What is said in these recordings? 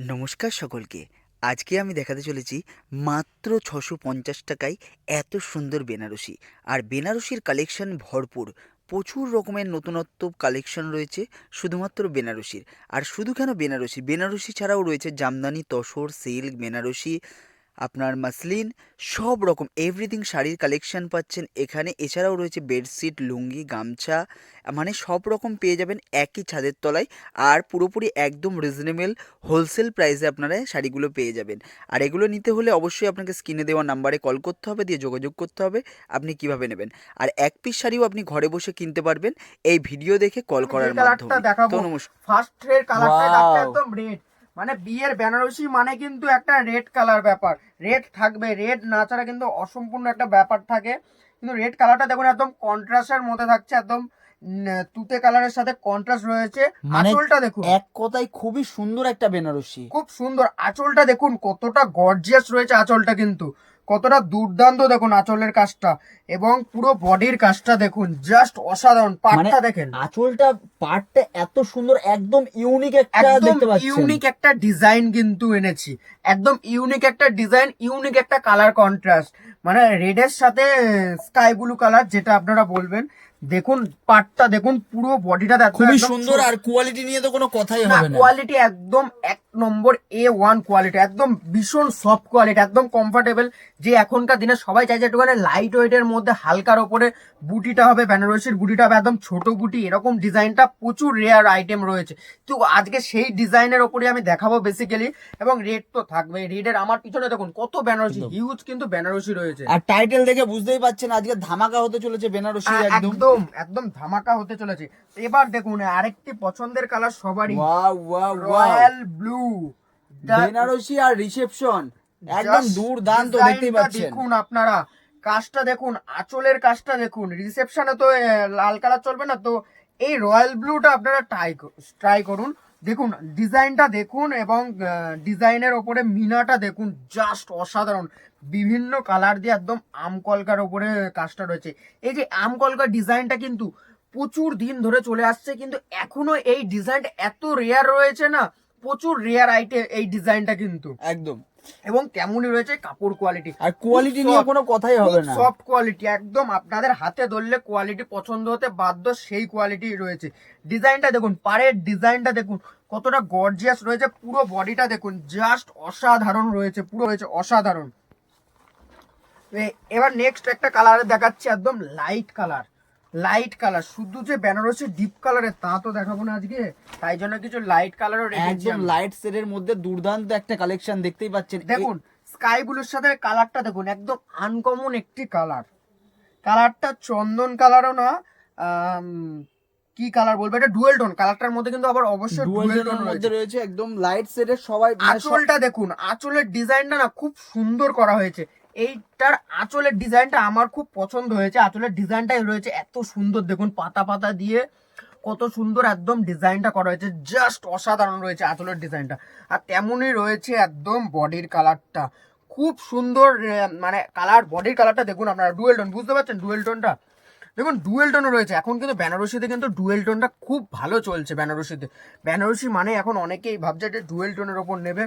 নমস্কার সকলকে। আজকে আমি দেখাতে চলেছি মাত্র ছশো পঞ্চাশ টাকায় এত সুন্দর বেনারসি। আর বেনারসির কালেকশন ভরপুর। প্রচুর রকমের নতুনত্ব কালেকশন রয়েছে, শুধুমাত্র বেনারসির। আর শুধু কেন বেনারসি? বেনারসি ছাড়াও রয়েছে জামদানি, তসর, সিল্ক, বেনারসি আপনার মাসলিন সব রকম এভরিথিং শাড়ির কালেকশন পাচ্ছেন। এখানে এছাড়াও রয়েছে বেডশিট লুঙ্গি গামছা মানে সব রকম পেয়ে যাবেন একই ছাদের তলায় আর পুরোপুরি একদম রিজনেবল হোলসেল প্রাইসে আপনারা শাড়িগুলো পেয়ে যাবেন। আর এগুলো নিতে হলে অবশ্যই আপনাকে স্ক্রিনে দেওয়া নাম্বারে কল করতে হবে দিয়ে যোগাযোগ করতে হবে আপনি কীভাবে নেবেন। আর এক পিস শাড়িও আপনি ঘরে বসে কিনতে পারবেন এই ভিডিও দেখে কল করার মাধ্যমে। তো নমস্কার। ফার্স্ট এর কালারটা একদম রেড মানে বিয়ের বেনারসি মানে কিন্তু একটা রেড কালার ব্যাপার। রেড থাকবে রেড না ছাড়া কিন্তু অসম্পূর্ণ একটা ব্যাপার থাকে। কিন্তু রেড কালারটা দেখুন একদম কন্ট্রাস্টের মধ্যে থাকছে একদম তুতে কালারের সাথে কন্ট্রাস্ট রয়েছে। মানে আঁচলটা দেখুন। এক কথায় খুবই সুন্দর একটা বেনারসি। খুব সুন্দর। আঁচলটা দেখুন কতটা গর্জিয়াস রয়েছে আঁচলটা কিন্তু। কতটা দুর্দান্ত দেখুন আঁচলের কাজটা এবং পুরো বডির কাজটা দেখুন জাস্ট অসাধারণ পাটটা দেখেন। আঁচলটা পার্টটা এত সুন্দর একদম ইউনিক একটা দেখতে পাচ্ছেন। ইউনিক একটা ডিজাইন কিন্তু এনেছি। একদম ইউনিক একটা ডিজাইন ইউনিক একটা কালার কন্ট্রাস্ট মানে রেডের সাথে স্কাই ব্লু কালার যেটা আপনারা বলবেন। দেখুন পাটটা দেখুন পুরো বডিটা খুবই সুন্দর আর কোয়ালিটি নিয়ে তো কোনো কথাই হবে না। কোয়ালিটি একদম এক নম্বর এ ওয়ান কোয়ালিটি একদম ভীষণ সফট কোয়ালিটি একদম কমফোর্টেবল যে এখনকার দিনে সবাই চাইছে একটুখানি লাইট ওয়েটের মধ্যে হালকার ওপরে বুটিটা হবে বেনারসির বুটিটা হবে একদম ছোট বুটি এরকম ডিজাইনটা প্রচুর রেয়ার আইটেম রয়েছে। তো আজকে সেই ডিজাইনের ওপরে আমি দেখাবো বেসিক্যালি এবং রেড তো থাকবে রেডের আমার পিছনে দেখুন কত বেনারসি হিউজ কিন্তু বেনারসি রয়েছে। আর টাইটেল দেখে বুঝতেই পাচ্ছেন আজকে ধামাকা হতে চলেছে বেনারসি একদম। একদম একদম ধামাকা হতে চলেছে। এবার দেখুন আরেকটি পছন্দের কালার সবারই। Wow wow wow royal blue Banarasi আর রিসেপশন একদম দুর্দান্ত দেখতেই পাচ্ছেন। দেখুন আপনারা। কাজটা দেখুন আঁচলের কাজটা দেখুন। রিসেপশনে তো লাল কালার চলবে না তো এই রয়্যাল ব্লুটা আপনারা ট্রাই ট্রাই করুন। দেখুন ডিজাইনটা দেখুন এবং ডিজাইনের ওপরে মিনাটা দেখুন জাস্ট অসাধারণ। বিভিন্ন কালার দিয়ে একদম আম কলকার ওপরে কাজটা রয়েছে। এই যে আম কলকার ডিজাইনটা কিন্তু প্রচুর দিন ধরে চলে আসছে কিন্তু এখনও এই ডিজাইনটা এত রেয়ার রয়েছে না প্রচুর রেয়ার আইটেম এই ডিজাইনটা কিন্তু। একদম। এবং তেমনই রয়েছে কাপড় কোয়ালিটি আর কোয়ালিটি নিয়ে কোনো কথাই হবে না। সফট কোয়ালিটি একদম আপনাদের হাতে ধরলে কোয়ালিটি পছন্দ হতে বাধ্য সেই কোয়ালিটি রয়েছে। ডিজাইনটা দেখুন পাড়ের ডিজাইনটা দেখুন কতটা গর্জিয়াস রয়েছে পুরো বডিটা দেখুন জাস্ট অসাধারণ রয়েছে পুরো রয়েছে অসাধারণ। এবার নেক্সট একটা কালার দেখাচ্ছি একদম লাইট কালার লাইট কালার শুধু যে বেনারসি ডিপ কালারের তা তো দেখাবো না আজকে। তাই জন্য কিছু লাইট কালারও রেখেছি একদম। লাইট শেডের মধ্যে দুর্দান্ত একটা কালেকশন দেখতেই পাচ্ছেন। দেখুন স্কাই ব্লুর সাথে কালারটা দেখুন একদম আনকমন একটি কালার কালারটা চন্দন কালারও না কি কালার বলব? এটা ডুয়েল টোন কালারটার মধ্যে কিন্তু আবার অবশ্যই ডুয়েল টোন মধ্যে রয়েছে। রয়েছে একদম লাইট শেডের সবাই মানে আঁচলটা দেখুন আঁচলের ডিজাইনটা না খুব সুন্দর করা হয়েছে। এইটার আঁচলের ডিজাইনটা আমার খুব পছন্দ হয়েছে। আঁচলের ডিজাইনটাই রয়েছে এত সুন্দর। দেখুন, পাতা পাতা দিয়ে কত সুন্দর একদম ডিজাইনটা করা হয়েছে। জাস্ট অসাধারণ রয়েছে আঁচলের ডিজাইনটা। আর তেমনই রয়েছে একদম বডির কালারটা। খুব সুন্দর মানে কালার, বডির কালারটা দেখুন আপনারা। ডুয়েল টোন, বুঝতে পারছেন ডুয়েল টোনটা? দেখুন, ডুয়েল টোনও রয়েছে। এখন কিন্তু বেনারসিতে কিন্তু ডুয়েল টোনটা খুব ভালো চলছে বেনারসিতে। বেনারসি মানে এখন অনেকেই ভাবছে যে ডুয়েল টোনের ওপর নেবে।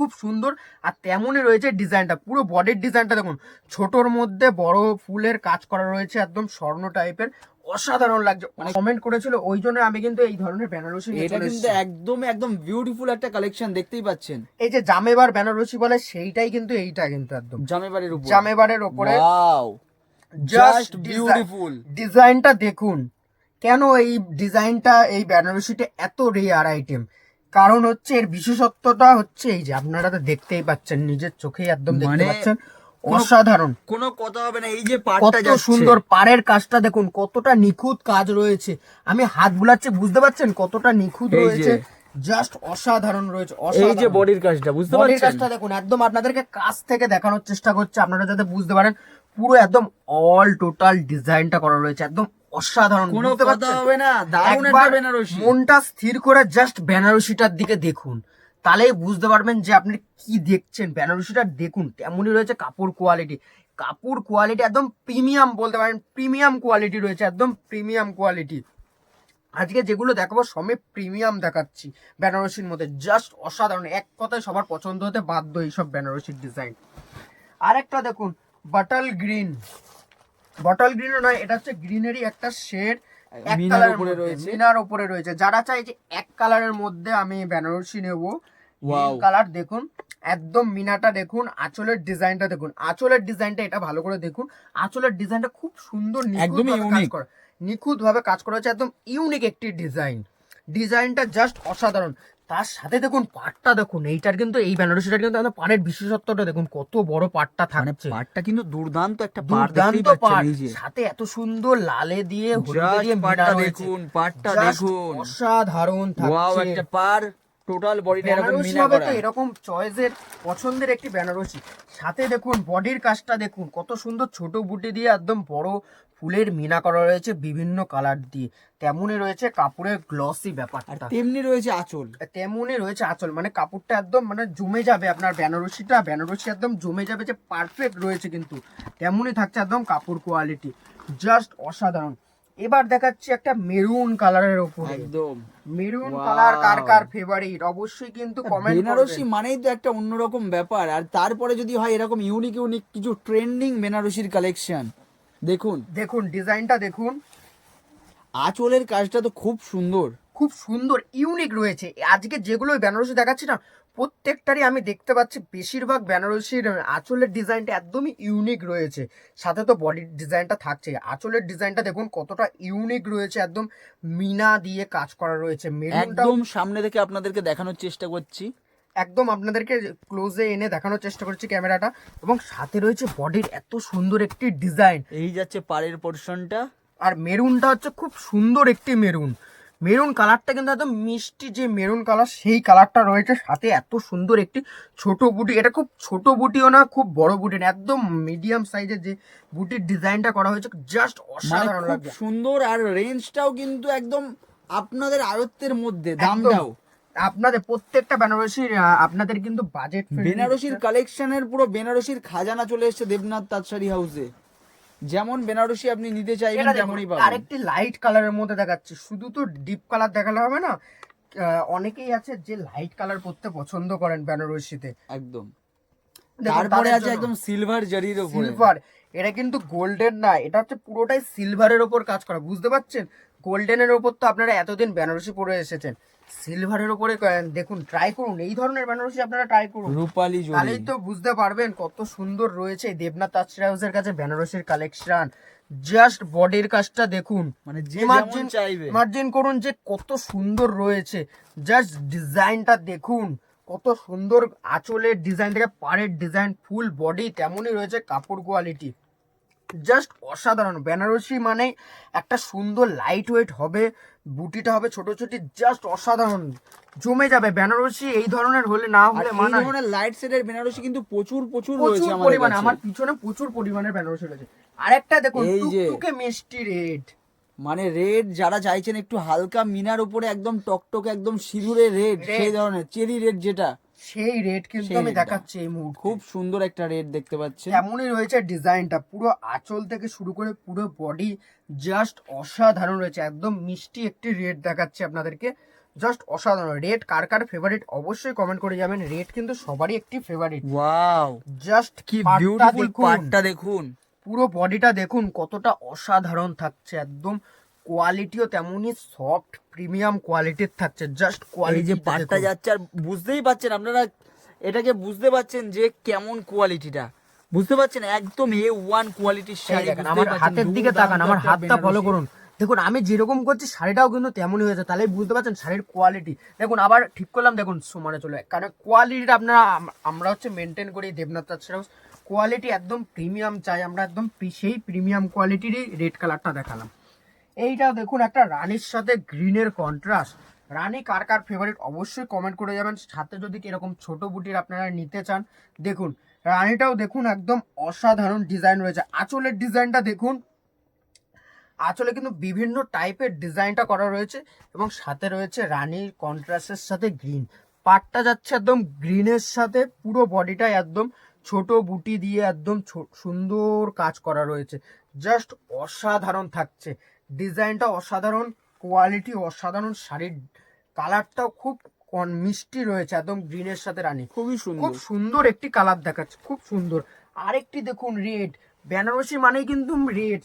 খুব সুন্দর আর তেমনই রয়েছে ডিজাইনটা। পুরো বডির ডিজাইনটা দেখুন ছোটর মধ্যে বড় ফুলের কাজ করা রয়েছে একদম স্বর্ণ টাইপের। অসাধারণ লাগছে। মানে কমেন্ট করেছিল ওই জন্য আমি কিন্তু এই ধরনের বেনারসি এটা কিন্তু একদম একদম বিউটিফুল একটা কালেকশন দেখতেই পাচ্ছেন। এই যে জামেবার বেনারসি বলে সেইটাই কিন্তু এইটা কিন্তু একদম। জামেবাড়ির উপর। জামেবারের ওপরে ওয়াও জাস্ট বিউটিফুল ডিজাইনটা দেখুন কেন এই ডিজাইনটা এই বেনারসিটা এত রেয়ার আইটেম কারণ হচ্ছে এর বিশেষত্বটা হচ্ছে এই যে আপনারা তো দেখতেই পাচ্ছেন নিজের চোখেই একদম দেখতে মানে পাচ্ছেন। অসাধারণ। কোনো কথা হবে না এই যে কত সুন্দর পাড়ের কাজটা দেখুন কতটা নিখুঁত কাজ রয়েছে। আমি হাত বুলাচ্ছি বুঝতে পারছেন কতটা নিখুঁত রয়েছে? জাস্ট অসাধারণ রয়েছে এই যে বডির কাজটা বুঝতে বডির কাজটা দেখুন একদম আপনাদেরকে কাছ থেকে দেখানোর চেষ্টা করছে আপনারা যাতে বুঝতে পারেন। পুরো একদম অল টোটাল ডিজাইনটা করা রয়েছে একদম অসাধারণ কোনো কথা? হবে না দারুণ একটা বেনারসি মনটা স্থির করে জাস্ট বেনারসিটার দিকে দেখুন। তাহলেই বুঝতে পারবেন যে আপনি কি দেখছেন। বেনারসিটা দেখুন তেমনই রয়েছে কাপড় কোয়ালিটি কাপড় কোয়ালিটি একদম প্রিমিয়াম বলতে পারেন প্রিমিয়াম কোয়ালিটি রয়েছে একদম প্রিমিয়াম কোয়ালিটি আজকে যেগুলো দেখাবো সমে প্রিমিয়াম দেখাচ্ছি বেনারসির মধ্যে। জাস্ট অসাধারণ এক কথায় সবার পছন্দ হতে বাধ্য এইসব বেনারসির ডিজাইন আরেকটা দেখুন বাটাল গ্রিন বটল গ্রিনও নয় এটা হচ্ছে গ্রিনেরই একটা শেড এক মিনার উপরে রয়েছে। মিনার উপরে রয়েছে। যারা চাই যে এক কালারের মধ্যে আমি বেনারসি নেব কালার দেখুন একদম মিনাটা দেখুন আঁচলের ডিজাইনটা দেখুন। আঁচলের ডিজাইনটা এটা ভালো করে দেখুন আঁচলের ডিজাইনটা খুব সুন্দর নিখুঁতভাবে কাজ। করা নিখুঁত ভাবে কাজ করা হচ্ছে একদম ইউনিক একটি ডিজাইন ডিজাইনটা জাস্ট অসাধারণ। তার সাথে দেখুন পাটটা দেখুন এইটার কিন্তু এই বেনারসিটার কিন্তু আমাদের পাড়ের বিশেষত্বটা দেখুন কত বড় পাটটা থাকে থাকছে। পাটটা কিন্তু দুর্দান্ত একটা দুর্দান্ত পাট। সাথে এত সুন্দর লালে দিয়ে হলুদে দিয়ে পাটটা দেখুন পাটটা দেখুন। অসাধারণ থাকছে। একটা পার। টোটাল বডিটা এরকম মিনা করা তো এরকম চয়েসের পছন্দের একটি বেনারসি। সাথে দেখুন বডির কাজটা দেখুন কত সুন্দর ছোট বুটি দিয়ে একদম বড় ফুলের মিনা করা রয়েছে বিভিন্ন কালার দিয়ে। তেমনই রয়েছে কাপড়ের গ্লসি আর ব্যাপারটা তেমনি রয়েছে আঁচল। তেমনই রয়েছে আঁচল মানে কাপড়টা একদম মানে জমে যাবে আপনার বেনারসিটা বেনারসি একদম জমে যাবে যে পারফেক্ট রয়েছে কিন্তু। তেমনই থাকছে একদম কাপড় কোয়ালিটি জাস্ট অসাধারণ। এবার দেখাচ্ছি একটা মেরুন কালারের উপরে। একদম। মেরুন কালার কার কার ফেভারিট অবশ্যই কিন্তু কমেন্ট বেনারসি মানেই তো একটা অন্যরকম ব্যাপার। আর তারপরে যদি হয় এরকম ইউনিক ইউনিক কিছু ট্রেন্ডিং বেনারসির কালেকশন দেখুন। দেখুন ডিজাইনটা দেখুন। আঁচলের কাজটা তো খুব সুন্দর। খুব সুন্দর ইউনিক রয়েছে। আজকে যেগুলো বেনারসি দেখাচ্ছি না প্রত্যেকটারই আমি দেখতে পাচ্ছি বেশিরভাগ বেনারসির আঁচলের ডিজাইনটা একদমই ইউনিক রয়েছে। সাথে তো বডির ডিজাইনটা থাকছে আঁচলের ডিজাইনটা দেখুন কতটা ইউনিক রয়েছে একদম মিনা দিয়ে কাজ করা রয়েছে। মেরুনটা একদম সামনে থেকে আপনাদেরকে দেখানোর চেষ্টা করছি। একদম আপনাদেরকে ক্লোজে এনে দেখানোর চেষ্টা করছি ক্যামেরাটা। এবং সাথে রয়েছে বডির এত সুন্দর একটি ডিজাইন এই যাচ্ছে পাড়ের পোর্শনটা আর মেরুনটা হচ্ছে খুব সুন্দর একটি মেরুন মেরুন কালারটা কিন্তু একদম মিষ্টি যে মেরুন কালার সেই কালারটা রয়েছে। সাথে এত সুন্দর একটি ছোট বুটি। এটা খুব ছোট বুটিও না খুব বড় বুটি না একদম মিডিয়াম সাইজের যে বুটির ডিজাইনটা করা হয়েছে জাস্ট মানে অসাধারণ খুব সুন্দর আর রেঞ্জটাও কিন্তু একদম আপনাদের আয়ত্তের মধ্যে। দামটাও। আপনাদের প্রত্যেকটা বেনারসির আপনাদের কিন্তু বাজেট বেনারসির কালেকশনের পুরো বেনারসির খাজানা চলে এসেছে দেবনাথ তাঁতশাড়ি হাউসে যেমন বেনারসি আপনি নিতে চাইবেন তেমনই পাবেন। আরেকটি লাইট কালারের মধ্যে দেখাচ্ছি। শুধু তো ডিপ কালার দেখালে হবে না অনেকেই আছে যে লাইট কালার পরতে পছন্দ করেন বেনারসিতে। একদম। তারপরে আছে একদম সিলভার জারির উপরে। সিলভার এটা কিন্তু গোল্ডেন না এটা হচ্ছে পুরোটাই সিলভারের উপর কাজ করা বুঝতে পারছেন? গোল্ডেনের ওপর তো আপনারা এতদিন বেনারসি পরে এসেছেন। সিলভারের ওপরে দেখুন ট্রাই করুন। এই ধরনের বেনারসি আপনারা ট্রাই করুন। রূপালি তাহলেই তো বুঝতে পারবেন কত সুন্দর রয়েছে দেবনাথ হাউসের কাছে বেনারসির কালেকশন জাস্ট বডির কাজটা দেখুন। মানে যে মার্জিন চাইবে। মার্জিন করুন যে কত সুন্দর রয়েছে। জাস্ট ডিজাইনটা দেখুন। কত সুন্দর আঁচলের ডিজাইন থেকে পাড়ের ডিজাইন ফুল বডি তেমনই রয়েছে কাপড় কোয়ালিটি জাস্ট অসাধারণ। বেনারসি মানে একটা সুন্দর লাইট ওয়েট হবে বুটিটা হবে ছোট ছোট জাস্ট অসাধারণ। জমে যাবে। বেনারসি এই ধরনের হলে না হলে এই ধরনের লাইট সেটের বেনারসি কিন্তু প্রচুর প্রচুর রয়েছে আমাদের পরিমাণে। আমার পিছনে প্রচুর পরিমাণে বেনারসি রয়েছে। আরেকটা দেখুন এই যে- টুকটুকে মিষ্টি রেড মানে রেড যারা চাইছেন একটু হালকা মিনার উপরে একদম টকটকে একদম সিঁদুরে রেড। সেই ধরনের চেরি রেড যেটা। সেই রেড কিন্তু আমি দেখাচ্ছি এই মুহূর্তে। খুব সুন্দর একটা রেড দেখতে পাচ্ছেন। এমনই রয়েছে ডিজাইনটা পুরো আঁচল থেকে শুরু করে পুরো বডি জাস্ট অসাধারণ রয়েছে একদম মিষ্টি একটি রেড দেখাচ্ছে আপনাদেরকে জাস্ট অসাধারণ। রেড কার কার ফেভারিট অবশ্যই কমেন্ট করে যাবেন রেড কিন্তু সবারই একটি ফেভারিট ওয়াও জাস্ট কি বিউটিফুল পার্টটা দেখুন। পুরো বডিটা দেখুন কতটা অসাধারণ থাকছে একদম কোয়ালিটিও তেমনই সফট প্রিমিয়াম কোয়ালিটির থাকছে। জাস্ট কোয়ালিটি যে পাটটা যাচ্ছে আর বুঝতেই পারছেন আপনারা এটাকে বুঝতে পারছেন যে কেমন কোয়ালিটিটা বুঝতে পাচ্ছেন? একদম এ ওয়ান কোয়ালিটির শাড়ি দেখেন আমার হাতের দিকে তাকান আমার হাতটা ফলো করুন। দেখুন আমি যেরকম করছি শাড়িটাও কিন্তু তেমনই হয়েছে। তাহলে বুঝতে পারছেন শাড়ির কোয়ালিটি দেখুন আবার ঠিক করলাম দেখুন সমানে চলে কারণ কোয়ালিটিটা আপনারা আমরা হচ্ছে মেনটেন করি দেবনাথ তাছাড়াও কোয়ালিটি একদম প্রিমিয়াম চাই আমরা একদম সেই প্রিমিয়াম কোয়ালিটিরই রেড কালারটা দেখালাম। এইটা দেখুন, একটা রানীর সাথে গ্রিনের কন্ট্রাস্ট রানী কার কার ফেভারিট অবশ্যই কমেন্ট করে যাবেন। সাথে যদি এরকম ছোট বুটির আপনারা নিতে চান, দেখুন, রানীটাও দেখুন একদম অসাধারণ ডিজাইন রয়েছে। আঁচলের ডিজাইনটা দেখুন। আঁচলে কিন্তু বিভিন্ন টাইপের ডিজাইনটা করা রয়েছে এবং সাথে রয়েছে রানীর কন্ট্রাস্টের সাথে গ্রিন পাটটা যাচ্ছে একদম গ্রিনের সাথে, পুরো বডিটা একদম ছোট বুটি দিয়ে একদম সুন্দর কাজ করা রয়েছে। জাস্ট অসাধারণ থাকছে। ডিজাইনটা অসাধারণ কোয়ালিটি অসাধারণ শাড়ির কালারটাও খুব মিষ্টি রয়েছে একদম গ্রিনের সাথে রানী। খুবই খুব সুন্দর সুন্দর একটি কালার দেখাচ্ছে খুব সুন্দর। আরেকটি দেখুন রেড বেনারসি মানেই কিন্তু রেড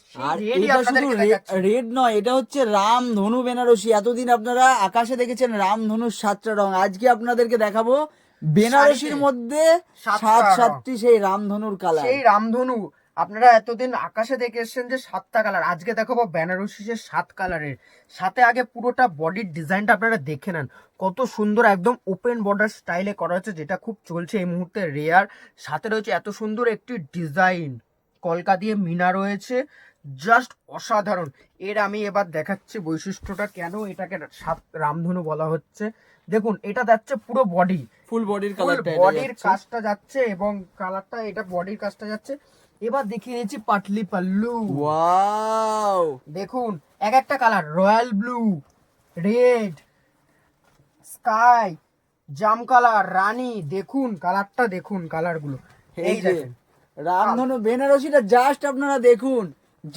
রেড নয় এটা হচ্ছে রাম ধনু বেনারসি। এতদিন আপনারা আকাশে দেখেছেন রাম ধনুর সাতটা রং। আজকে আপনাদেরকে দেখাবো বেনারসির মধ্যে সাত সাতটি সেই রামধনুর কালার সেই রামধনু। আপনারা এতদিন আকাশে দেখে এসেছেন যে সাতটা কালার। আজকে দেখাবো বেনারসি যে সাত কালারের। সাথে আগে পুরোটা বডির ডিজাইনটা আপনারা দেখে নেন। কত সুন্দর একদম ওপেন বর্ডার স্টাইলে করা হচ্ছে যেটা খুব চলছে এই মুহূর্তে রেয়ার সাথে রয়েছে এত সুন্দর একটি ডিজাইন কলকা দিয়ে মিনা রয়েছে। জাস্ট অসাধারণ। এর আমি এবার দেখাচ্ছি বৈশিষ্ট্যটা কেন এটাকে সাত রামধনু বলা হচ্ছে। দেখুন এটা যাচ্ছে পুরো বডি ফুল বডির ফুল কালারটা বডির কাজটা যাচ্ছে এবং কালারটা এটা বডির কাজটা যাচ্ছে। এবার দেখিয়ে দিয়েছি পাটলি পাল্লু। ওয়াও। দেখুন এক একটা colour royal blue red sky জাম কালার রানী দেখুন কালারটা দেখুন কালারগুলো। এই দেখেন। রামধনু বেনারসিটা জাস্ট আপনারা দেখুন।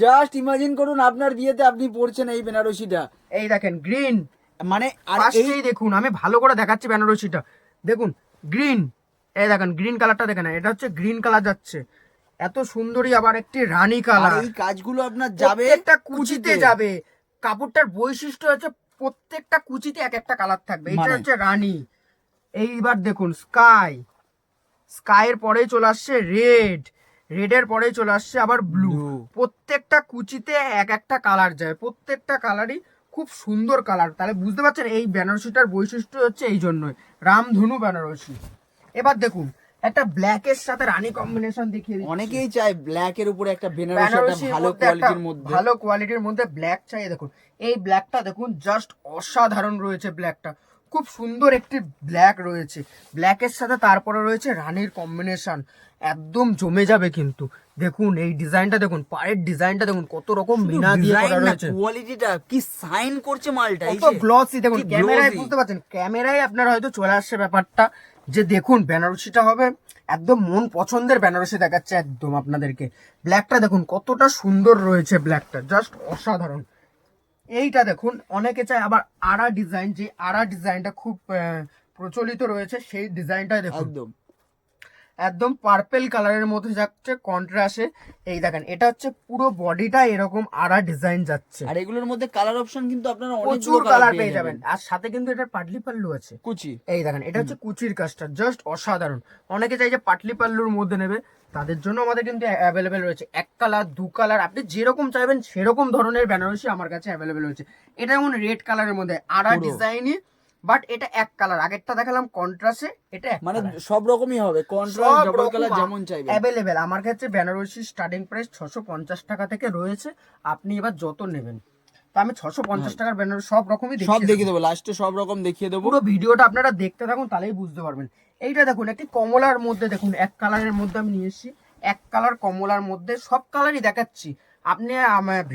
জাস্ট ইমাজিন করুন আপনার বিয়েতে আপনি পড়ছেন এই বেনারসিটা। এই দেখেন গ্রিন মানে আর এই দেখুন আমি ভালো করে দেখাচ্ছি বেনারসিটা। দেখুন গ্রিন এই দেখেন গ্রিন কালারটা দেখেন এটা হচ্ছে গ্রিন কালার যাচ্ছে। এত সুন্দরী আবার একটি রানী কালার। এই কাজগুলো আপনার যাবে একটা কুচিতে। যাবে। কাপড়টার বৈশিষ্ট্য হচ্ছে প্রত্যেকটা কুচিতে এক একটা কালার থাকবে। এটা মানে? হচ্ছে রানী। এইবার দেখুন স্কাই। স্কাইয়ের পরেই চলে আসছে রেড। রেডের পরেই চলে আসছে আবার ব্লু। প্রত্যেকটা কুচিতে এক একটা কালার যায়। প্রত্যেকটা কালারই খুব সুন্দর কালার। তাহলে বুঝতে পারছেন এই বেনারসিটার বৈশিষ্ট্য হচ্ছে এই জন্যই। রামধনু বেনারসি। এবার দেখুন একটা ব্ল্যাক এর সাথে রানী কম্বিনেশন দেখিয়ে। অনেকেই চায় ব্ল্যাক এর উপরে একটা বেনারসি ভালো কোয়ালিটির মধ্যে। ভালো কোয়ালিটির মধ্যে ব্ল্যাক চাই দেখুন। এই ব্ল্যাকটা দেখুন জাস্ট অসাধারণ রয়েছে ব্ল্যাকটা খুব সুন্দর একটি ব্ল্যাক রয়েছে। ব্ল্যাক এর সাথে তারপরে রয়েছে রানীর কম্বিনেশন একদম জমে যাবে কিন্তু। দেখুন এই ডিজাইনটা দেখুন পায়ের ডিজাইনটা দেখুন কত রকম মিনা দিয়ে করা রয়েছে। কোয়ালিটিটা কি সাইন করছে মালটা এই যে গ্লসি দেখুন ক্যামেরায় বুঝতে পারছেন ক্যামেরায় আপনার হয়তো চলে আসছে ব্যাপারটা। যে দেখুন বেনারসিটা হবে একদম মন পছন্দের বেনারসি দেখাচ্ছে একদম আপনাদেরকে। ব্ল্যাকটা দেখুন কতটা সুন্দর রয়েছে ব্ল্যাকটা জাস্ট অসাধারণ। এইটা দেখুন অনেকে চায় আবার আড়া ডিজাইন যে আড়া ডিজাইনটা খুব প্রচলিত রয়েছে সেই ডিজাইনটাই দেখুন। একদম। একদম পার্পেল কালারের মধ্যে যাচ্ছে কন্ট্রাস্টে এই দেখেন এটা হচ্ছে পুরো বডিটা এরকম আড়া ডিজাইন যাচ্ছে। আর এগুলোর মধ্যে কালার অপশন কিন্তু আপনারা প্রচুর কালার পেয়ে যাবেন। আর সাথে কিন্তু এটার পাটলি পাল্লু আছে। কুচি। এই দেখেন এটা হচ্ছে কুচির কাজটা জাস্ট অসাধারণ। অনেকে চাই যে পাটলি পাল্লুর মধ্যে নেবে তাদের জন্য আমাদের কিন্তু অ্যাভেলেবেল রয়েছে। এক কালার দু কালার আপনি যেরকম চাইবেন সেরকম ধরনের বেনারসি আমার কাছে অ্যাভেলেবেল রয়েছে। এটা যেমন রেড কালারের মধ্যে আড়া পুরো। বাট এটা এক কালার। আগেরটা দেখালাম কন্ট্রাস্টে এটা মানে সব রকমই হবে কন্ট্রাস্ট ডাবল কালার যেমন চাইবেন। অ্যাভেলেবেল আমার কাছে বেনারসি স্টার্টিং প্রাইস ছশো পঞ্চাশ টাকা থেকে রয়েছে। আপনি এবার যত নেবেন। তো আমি ছশো পঞ্চাশ টাকার বেনারসি সব রকমই সব দেখিয়ে দেখিয়ে দেবো লাস্টে সব রকম দেখিয়ে দেবো। পুরো ভিডিওটা আপনারা দেখতে থাকুন তাহলেই বুঝতে পারবেন। এইটা দেখুন একটি কমলার মধ্যে দেখুন এক কালারের মধ্যে আমি নিয়ে এসেছি। এক কালার কমলার মধ্যে সব কালারই দেখাচ্ছি। আপনি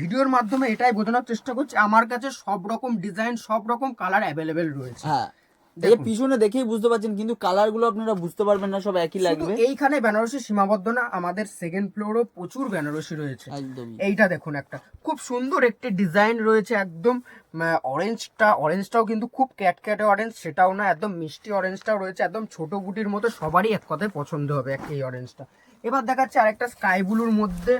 ভিডিওর মাধ্যমে এটাই বোঝানোর চেষ্টা করছি আমার কাছে সব রকম ডিজাইন সব রকম কালার অ্যাভেলেবেল রয়েছে। হ্যাঁ এই পিছনে দেখেই বুঝতে পারছেন কিন্তু কালারগুলো আপনারা বুঝতে পারবেন না সব একই লাগবে। এইখানে বেনারসি সীমাবদ্ধ না আমাদের সেকেন্ড ফ্লোরও প্রচুর বেনারসি রয়েছে। এইটা দেখুন একটা খুব সুন্দর একটি ডিজাইন রয়েছে একদম অরেঞ্জটা অরেঞ্জটাও কিন্তু খুব ক্যাটক্যাটে অরেঞ্জ সেটাও না একদম মিষ্টি অরেঞ্জটাও রয়েছে একদম ছোট বুটির মতো সবারই এক কথায় পছন্দ হবে একটা এই অরেঞ্জটা এবার দেখাচ্ছে আরেকটা স্কাই ব্লুর মধ্যে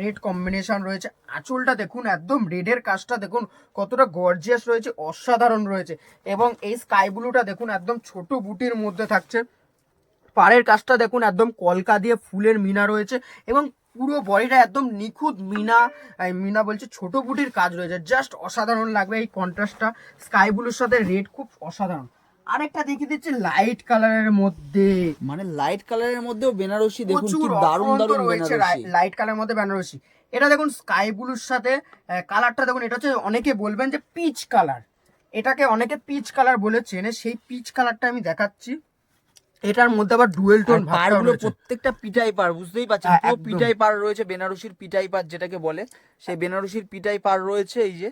রেড কম্বিনেশন রয়েছে। আঁচলটা দেখুন, একদম রেডের কাজটা দেখুন, কতটা গর্জিয়াস রয়েছে, অসাধারণ রয়েছে। এবং এই স্কাই ব্লুটা দেখুন, একদম ছোট বুটির মধ্যে থাকছে। পাড়ের কাজটা দেখুন, একদম কলকা দিয়ে ফুলের মিনা রয়েছে এবং পুরো বডিটা একদম নিখুঁত মিনা মিনা বলছে ছোট বুটির কাজ রয়েছে। জাস্ট অসাধারণ লাগবে এই কন্ট্রাস্টটা স্কাই ব্লুর সাথে রেড খুব অসাধারণ। আরেকটা দেখিয়ে দিচ্ছে লাইট কালারের মধ্যে। মানে লাইট কালারের মধ্যেও বেনারসি দেখুন কি দারুণ দারুণ রয়েছে লাইট কালারের মধ্যে বেনারসি। এটা দেখুন স্কাই ব্লুর সাথে কালারটা দেখুন এটা হচ্ছে অনেকে বলবেন যে পিচ কালার এটাকে অনেকে পিচ কালার বলে চেনে সেই পিচ কালারটা আমি দেখাচ্ছি। এটার মধ্যে আবার ডুয়েল টোন আর পাড়গুলো প্রত্যেকটা পিটাই পার বুঝতেই পারছেন? হ্যাঁ, পুরো পিটাই পার রয়েছে বেনারসির পিটাই পার যেটাকে বলে। সেই বেনারসির পিটাই পার রয়েছে এই যে।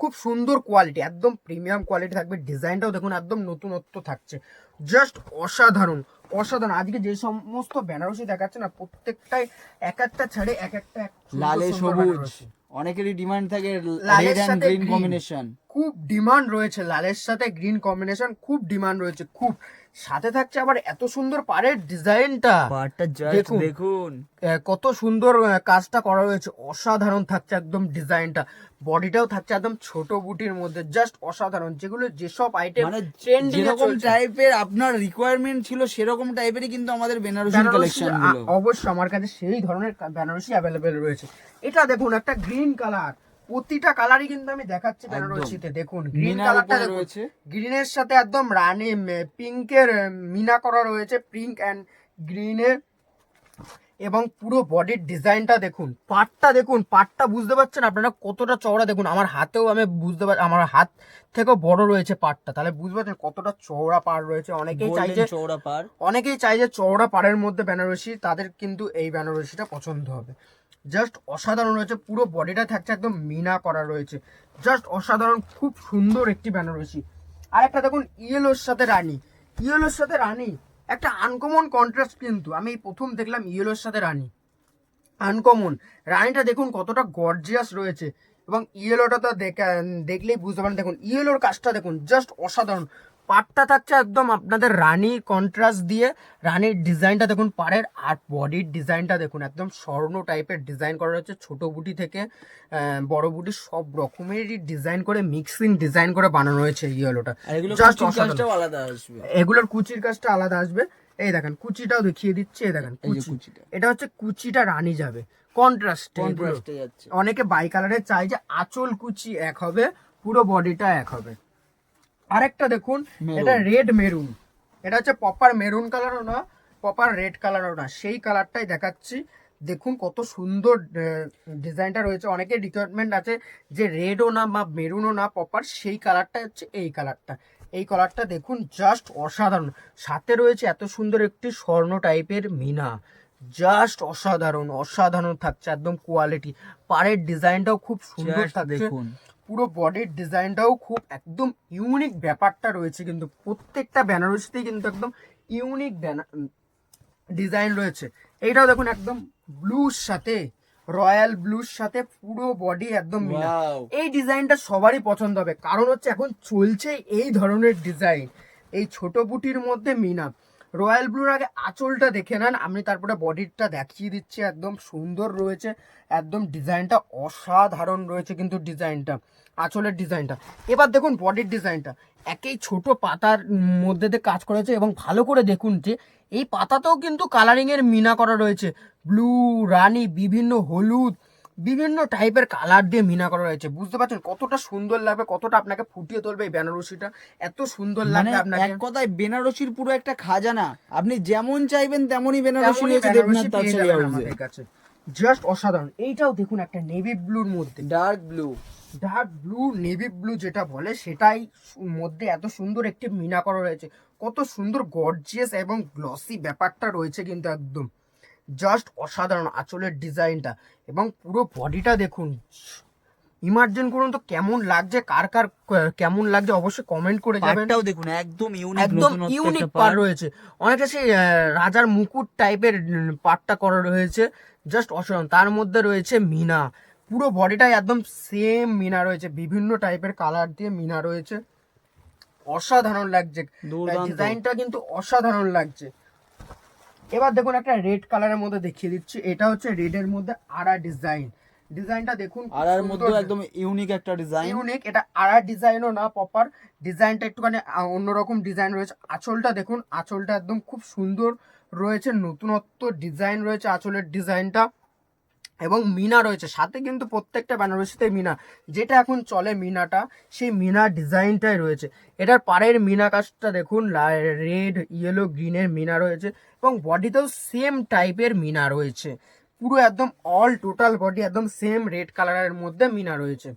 খুব সুন্দর কোয়ালিটি একদম প্রিমিয়াম কোয়ালিটি থাকবে। ডিজাইনটাও দেখুন একদম নতুনত্ব থাকছে। জাস্ট অসাধারণ অসাধারণ। আজকে যে সমস্ত বেনারসি দেখাচ্ছে না প্রত্যেকটাই এক একটা ছাড়ে এক একটা এক লালে সবুজ। অনেকেরই ডিমান্ড থাকে লালের রেড এন্ড সাথে গ্রিন কম্বিনেশন খুব ডিমান্ড রয়েছে লালের সাথে গ্রিন কম্বিনেশন খুব ডিমান্ড রয়েছে খুব। সাথে থাকছে আবার এত সুন্দর পাড়ের ডিজাইনটা। জাস্ট দেখুন। দেখুন। কত সুন্দর কাজটা করা হয়েছে। অসাধারণ থাকছে একদম ডিজাইনটা। বডিটাও থাকছে একদম ছোট বুটির মধ্যে জাস্ট অসাধারণ। যেগুলো যেসব আইটেম মানে ট্রেন্ডিং যেরকম টাইপের আপনার রিকোয়ারমেন্ট ছিল সেরকম টাইপেরই কিন্তু আমাদের বেনারসি কালেকশন অবশ্যই আমার কাছে সেই ধরনের বেনারসি অ্যাভেলেবেল রয়েছে। এটা দেখুন একটা গ্রিন কালার প্রতিটা কালারই কিন্তু আমি দেখাচ্ছি বেনারসিতে দেখুন গ্রিন কালারটা রয়েছে। গ্রিনের সাথে একদম রানি পিঙ্কের মিনা করা রয়েছে পিঙ্ক অ্যান্ড গ্রিনের এবং পুরো বডির ডিজাইনটা দেখুন পাটটা দেখুন পাটটা বুঝতে পারছেন আপনারা কতটা চওড়া? দেখুন আমার হাতেও আমি বুঝতে পার আমার হাত থেকেও বড় রয়েছে পাটটা তাহলে বুঝতে পারছেন কতটা চওড়া পাড় রয়েছে। অনেকেই চাই যে চৌড়া পার অনেকেই চাই যে চওড়া পাড়ের মধ্যে বেনারসি তাদের কিন্তু এই বেনারসিটা পছন্দ হবে। জাস্ট অসাধারণ রয়েছে, পুরো বডিটা থাকছে একদম মিনা করা রয়েছে। জাস্ট অসাধারণ, খুব সুন্দর একটি বেনারসি আর একটা দেখুন ইয়েলোর সাথে রানী। ইয়েলোর সাথে রানী, একটা আনকমন কন্ট্রাস্ট কিন্তু। আমি এই প্রথম দেখলাম ইয়েলোর সাথে রানী। আনকমন রানীটা দেখুন কতটা গর্জিয়াস রয়েছে। এবং ইয়েলোটা তো দেখা- দেখলেই বুঝতে পারেন দেখুন ইয়েলোর কাজটা দেখুন জাস্ট অসাধারণ। পাটটা থাকছে একদম আপনাদের রানি কন্ট্রাস্ট দিয়ে। রানির ডিজাইনটা দেখুন পাড়ের আর বডির ডিজাইনটা দেখুন একদম স্বর্ণ টাইপের ডিজাইন করা হচ্ছে ছোট বুটি থেকে বড় বুটি সব রকমেরই ডিজাইন করে মিক্সিং ডিজাইন করে বানানো হয়েছে ইয়েলোটা এগুলোর কুচির কাজটা আলাদা আসবে। এই দেখেন কুচিটাও দেখিয়ে দিচ্ছে এই দেখেন কুচি। কুচিটা। এটা হচ্ছে কুচিটা রানী যাবে। কন্ট্রাস্ট কন্ট্রাস্টে অনেকে বাই কালারে চাই যে আঁচল কুচি এক হবে পুরো বডিটা এক হবে। আরেকটা দেখুন এটা রেড মেরুন এটা হচ্ছে প্রপার মেরুন কালারও না প্রপার রেড কালারও না। সেই কালারটাই দেখাচ্ছি। দেখুন কত সুন্দর ডিজাইনটা রয়েছে। অনেকের রিকোয়ারমেন্ট আছে যে রেডও না বা মেরুনও না প্রপার সেই কালারটা হচ্ছে এই কালারটা এই কালারটা দেখুন জাস্ট অসাধারণ। সাথে রয়েছে এত সুন্দর একটি স্বর্ণ টাইপের মিনা। জাস্ট অসাধারণ অসাধারণ থাকছে একদম কোয়ালিটি পাড়ের ডিজাইনটাও খুব সুন্দর থাকছে। দেখুন। পুরো বডির ডিজাইনটাও খুব একদম ইউনিক ব্যাপারটা রয়েছে কিন্তু প্রত্যেকটা বেনারসিতেই কিন্তু একদম ইউনিক ডিজাইন রয়েছে। এইটাও দেখুন একদম ব্লুর সাথে রয়্যাল ব্লুর সাথে পুরো বডি একদম এই ডিজাইনটা সবারই পছন্দ হবে। কারণ হচ্ছে এখন চলছে এই ধরনের ডিজাইন এই ছোট বুটির মধ্যে মিনা। রয়্যাল ব্লুর আগে আঁচলটা দেখে নেন। আমি তারপরে বডিটা দেখিয়ে দিচ্ছি। একদম সুন্দর রয়েছে। একদম ডিজাইনটা অসাধারণ রয়েছে কিন্তু ডিজাইনটা, আঁচলের ডিজাইনটা। এবার দেখুন বডির ডিজাইনটা। একেই ছোট পাতার মধ্যে দিয়ে কাজ করেছে এবং ভালো করে দেখুন যে এই পাতাতেও কিন্তু কালারিংয়ের মিনা করা রয়েছে। ব্লু রানি, বিভিন্ন হলুদ বিভিন্ন টাইপের কালার দিয়ে মিনা করা রয়েছে। বুঝতে পারছেন? কতটা সুন্দর লাগবে কতটা আপনাকে ফুটিয়ে তুলবে এই বেনারসিটা। এত সুন্দর মানে লাগবে আপনাকে। এক কথায় বেনারসির পুরো একটা খাজানা। আপনি যেমন চাইবেন তেমনই বেনারসি বেনারসি দেবনাথ তালসারি আমাদের কাছে। জাস্ট অসাধারণ। এইটাও দেখুন একটা নেভি ব্লুর মধ্যে। Dark blue dark blue navy blue যেটা বলে সেটাই মধ্যে এত সুন্দর একটি মিনা করা রয়েছে। কত সুন্দর গর্জিয়াস এবং গ্লসি ব্যাপারটা রয়েছে কিন্তু একদম। জাস্ট অসাধারণ আঁচলের ডিজাইনটা এবং পুরো বডিটা দেখুন। ইমার্জেন করুন তো কেমন লাগছে কার কার কেমন লাগছে অবশ্যই কমেন্ট করে যাবেন। পার্টটাও দেখুন একদম ইউনিক একদম ইউনিক পার্ট রয়েছে। অনেকটা সেই রাজার মুকুট টাইপের পার্টটা করা রয়েছে। জাস্ট অসাধারণ। তার মধ্যে রয়েছে মিনা। পুরো বডিটাই একদম সেম মিনা রয়েছে। বিভিন্ন টাইপের কালার দিয়ে মিনা রয়েছে। অসাধারণ লাগছে। ডিজাইনটা কিন্তু অসাধারণ লাগছে। এবার দেখুন একটা রেড কালারের মধ্যে দেখিয়ে দিচ্ছি। এটা হচ্ছে রেডের মধ্যে আড়া ডিজাইন ডিজাইনটা দেখুন আড়ার মধ্যে একদম ইউনিক একটা ডিজাইন ইউনিক এটা আড়ার ডিজাইনও না প্রপার ডিজাইনটা একটুখানি অন্যরকম ডিজাইন রয়েছে। আঁচলটা দেখুন আঁচলটা একদম খুব সুন্দর রয়েছে। নতুনত্ব ডিজাইন রয়েছে আঁচলের ডিজাইনটা এবং মিনা রয়েছে। সাথে কিন্তু প্রত্যেকটা বেনারসিতে মিনা। যেটা এখন চলে মিনাটা, সেই মিনা ডিজাইনটাই রয়েছে। এটার পাড়ের মিনা কাজটা দেখুন রেড, ইয়েলো, গ্রিনের মিনা রয়েছে এবং বডিতেও সেম টাইপের মিনা রয়েছে। পুরো একদম অল টোটাল বডি একদম সেম রেড কালারের মধ্যে মিনা রয়েছে।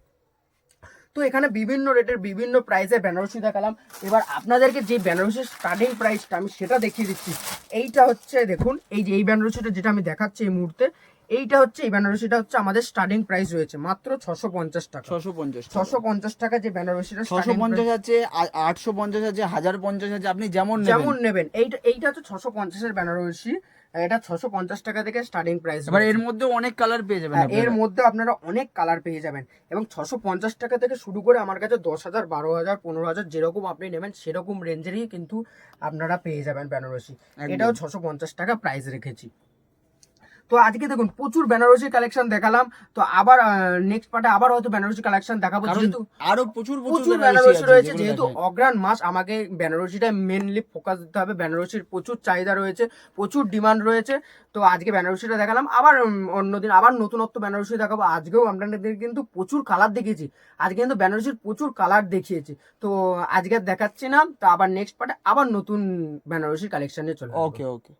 তো এখানে বিভিন্ন রেটের বিভিন্ন প্রাইসে বেনারসি দেখালাম। এবার আপনাদেরকে যে বেনারসির স্টার্টিং প্রাইসটা আমি সেটা দেখিয়ে দিচ্ছি। এইটা হচ্ছে দেখুন, এই যে এই বেনারসিটা যেটা আমি দেখাচ্ছি এই মুহূর্তে এইটা হচ্ছে এই বেনারসিটা হচ্ছে আমাদের স্টার্টিং প্রাইস রয়েছে মাত্র ছশো পঞ্চাশ টাকা। ছশো পঞ্চাশ ছশো পঞ্চাশ টাকা যে বেনারসিটা ছশো পঞ্চাশ আছে আটশো পঞ্চাশ আছে হাজার পঞ্চাশ আছে আপনি যেমন যেমন নেবেন। এইটা এইটা হচ্ছে ছশো পঞ্চাশের বেনারসি এটা ছশো পঞ্চাশ টাকা থেকে স্টার্টিং প্রাইস এবার এর মধ্যে অনেক কালার পেয়ে যাবেন হ্যাঁ, এর। মধ্যে আপনারা অনেক কালার পেয়ে যাবেন। এবং ছশো পঞ্চাশ টাকা থেকে শুরু করে আমার কাছে দশ হাজার বারো হাজার পনেরো হাজার যেরকম আপনি নেবেন সেরকম রেঞ্জেরই কিন্তু আপনারা পেয়ে যাবেন বেনারসি। এটাও ছশো পঞ্চাশ টাকা প্রাইস রেখেছি। তো আজকে দেখুন প্রচুর বেনারসি কালেকশন দেখালাম। তো আবার নেক্সট পার্টে আবার হয়তো বেনারসি কালেকশন দেখাবো যেহেতু আরও প্রচুর প্রচুর বেনারসি রয়েছে যেহেতু। অগ্রাণ মাস আমাকে বেনারসিটা মেনলি ফোকাস দিতে হবে। বেনারসির প্রচুর চাহিদা রয়েছে প্রচুর ডিমান্ড রয়েছে। তো আজকে বেনারসিটা দেখালাম। আবার অন্যদিন আবার নতুনত্ব বেনারসি দেখাবো। আজকেও আপনাদের কিন্তু প্রচুর কালার দেখিয়েছি। আজকে কিন্তু বেনারসির প্রচুর কালার দেখিয়েছি। তো আজকে দেখাচ্ছি না। তো আবার নেক্সট পার্টে আবার নতুন বেনারসির কালেকশনে চলে ওকে ওকে